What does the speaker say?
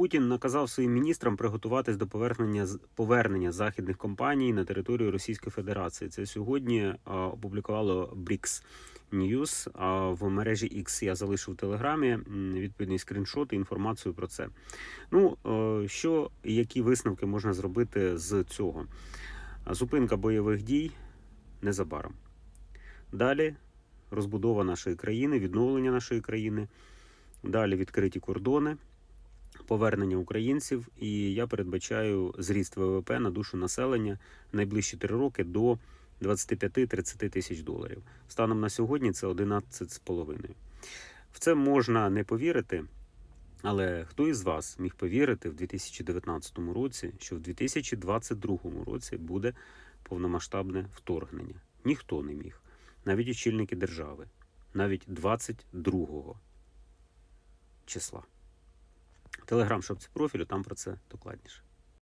Путін наказав своїм міністрам приготуватись до повернення повернення західних компаній на територію Російської Федерації. Це сьогодні опублікувало BRICS News, а в мережі X я залишив в телеграмі відповідний скріншот і інформацію про це. Ну е, що які висновки можна зробити з цього? Зупинка бойових дій незабаром. Далі розбудова нашої країни, відновлення нашої країни. Далі відкриті кордони, повернення українців, і я передбачаю зріст ВВП на душу населення найближчі три роки до 25-30 тисяч доларів. Станом на сьогодні це 11,5. В це можна не повірити, але хто із вас міг повірити в 2019 році, що в 2022 році буде повномасштабне вторгнення? Ніхто не міг, навіть очільники держави, навіть 22 числа. Телеграм шапці профілю, там про це докладніше.